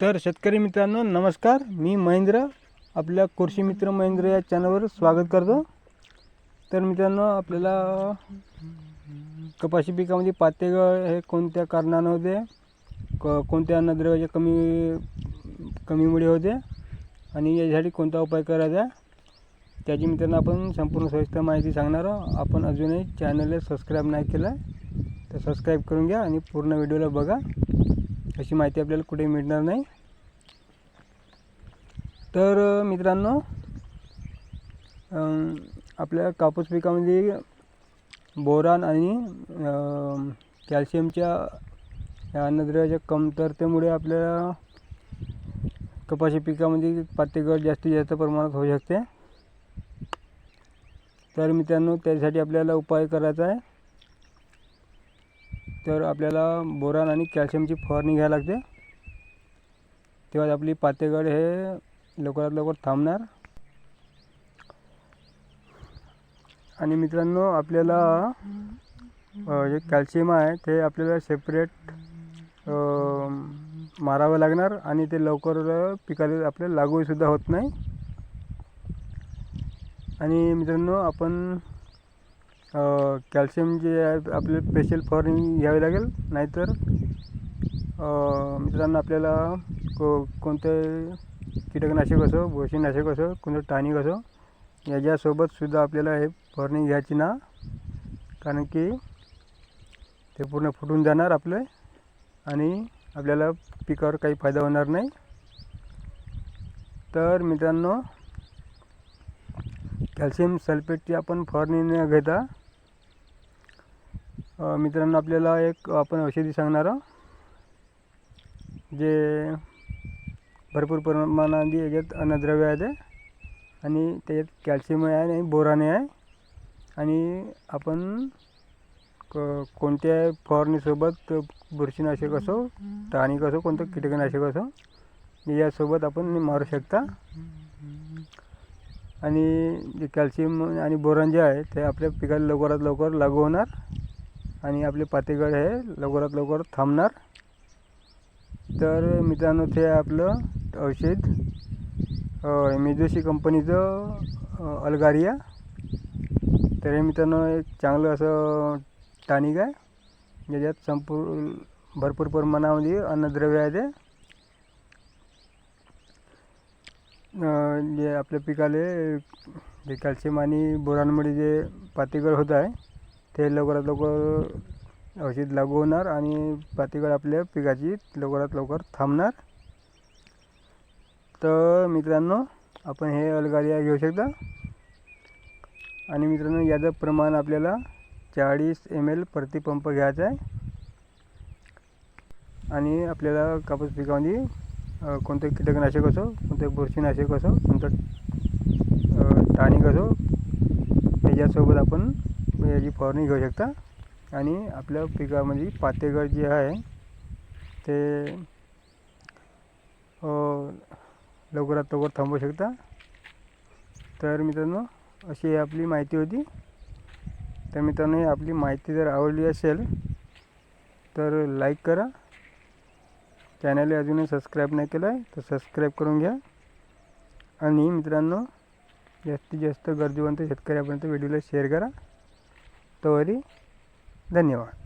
तर शेतकरी मित्रांनो नमस्कार. मी महेंद्र आपल्या कृषी मित्र महेंद्र या चॅनलवर स्वागत करतो. तर मित्रांनो आपल्याला कपाशी पिकामध्ये पातेगळ हे कोणत्या कारणानं होते? क कोणत्या अन्नद्रव्याच्या कमी कमीमुळे होते? आणि यासाठी कोणता उपाय करायचा? त्याची मित्रांनो आपण संपूर्ण सविस्तर माहिती सांगणार आहोत. आपण अजूनही चॅनलला सबस्क्राईब नाही केलं तर सबस्क्राईब करून घ्या आणि पूर्ण व्हिडिओला बघा. अशी माहिती आपल्याला कुठे मिळणार नाही. तर मित्रांनो आपल्या कापूस पिकामध्ये बोरान आणि कॅल्शियमच्या या अन्नद्रव्याच्या कमतरतेमुळे आपल्याला कपाशी पिकामध्ये पातेगळ जास्तीत जास्त प्रमाणात होऊ शकते. तर मित्रांनो त्यासाठी आपल्याला उपाय करायचा आहे. तर आपल्याला बोरान आणि कॅल्शियमची फवारणी घ्यावी लागते. तेव्हा आपली पातेगड हे लवकरात लवकर थांबणार. आणि मित्रांनो आपल्याला जे कॅल्शियम आहे ते आपल्याला सेपरेट मारावं लागणार आणि ते लवकर पिकाला आपल्याला लागूसुद्धा होत नाही. आणि मित्रांनो आपण कॅल्शियम जे आहे आपले स्पेशल फवारणी घ्यावी लागेल. नाहीतर मित्रांनो आपल्याला को कोणतं कीटकनाशक असो बुरशीनाशक असो कोणतं टॉनिक असो याच्यासोबतसुद्धा आपल्याला हे फवारणी घ्यायची ना. कारण की ते पूर्ण फुटून जाणार आपले आणि आपल्याला पिकावर काही फायदा होणार नाही. तर मित्रांनो कॅल्शियम सल्फेटची आपण फवारणी न घेता मित्रांनो आपल्याला एक आपण औषधी सांगणार आहोत. जे भरपूर प्रमाणात याच्यात अन्नद्रव्य आहे ते. आणि त्याच्यात कॅल्शियम आहे आणि बोराने आहे. आणि आपण क कोणत्या फवारणीसोबत बुरशीनाशक असो टॉनिक असो कोणतं कीटकनाशक असो यासोबत आपण मारू शकता. आणि जे कॅल्शियम आणि बोरण जे आहे ते आपल्या पिकाला लवकरात लवकर लागू होणार. आणि आपले पातेगड हे लवकरात लवकर थांबणार. तर मित्रांनो ते आपलं औषध मेजोशी कंपनीचं अलगारिया अल्गारिया. तर हे मित्रांनो एक चांगलं असं टानिक आहे. ज्याच्यात संपूर्ण भरपूर प्रमाणामध्ये अन्नद्रव्य आहे ते. जे आपल्या पिकाले जे कॅल्शियम आणि बोरांमुळे जे पातेगळ होत आहे ते लवकरात लवकर औषध लागू होणार आणि पातेगळ आपल्या पिकाची लवकरात लवकर थांबणार. तर मित्रांनो आपण हे अलगारिया घेऊ शकता. आणि मित्रांनो याचं प्रमाण आपल्याला चाळीस एम एल प्रतिपंप घ्यायचा आहे. आणि आपल्याला कापूस पिकामध्ये कोणतं कीटकनाशक असो कोणतं बुरशीनाशक असो कोणतं टाणिक असो याच्यासोबत आपण याची फवारणी घेऊ शकता. आणि आपल्या पिकामध्ये पातेगड जे आहे ते लवकरात लवकर थांबवू शकता. तर मित्रांनो अशी आपली माहिती होती. तर मित्रांनो ही आपली माहिती जर आवडली असेल तर लाईक करा. चॅनल अजूनही सबस्क्राईब नाही केलं आहे तर सबस्क्राईब करून घ्या. आणि मित्रांनो जास्तीत जास्त गरजेवंत शेतकऱ्यापर्यंत व्हिडिओला शेअर करा. ತೋರಿ ಧನ್ಯವಾದ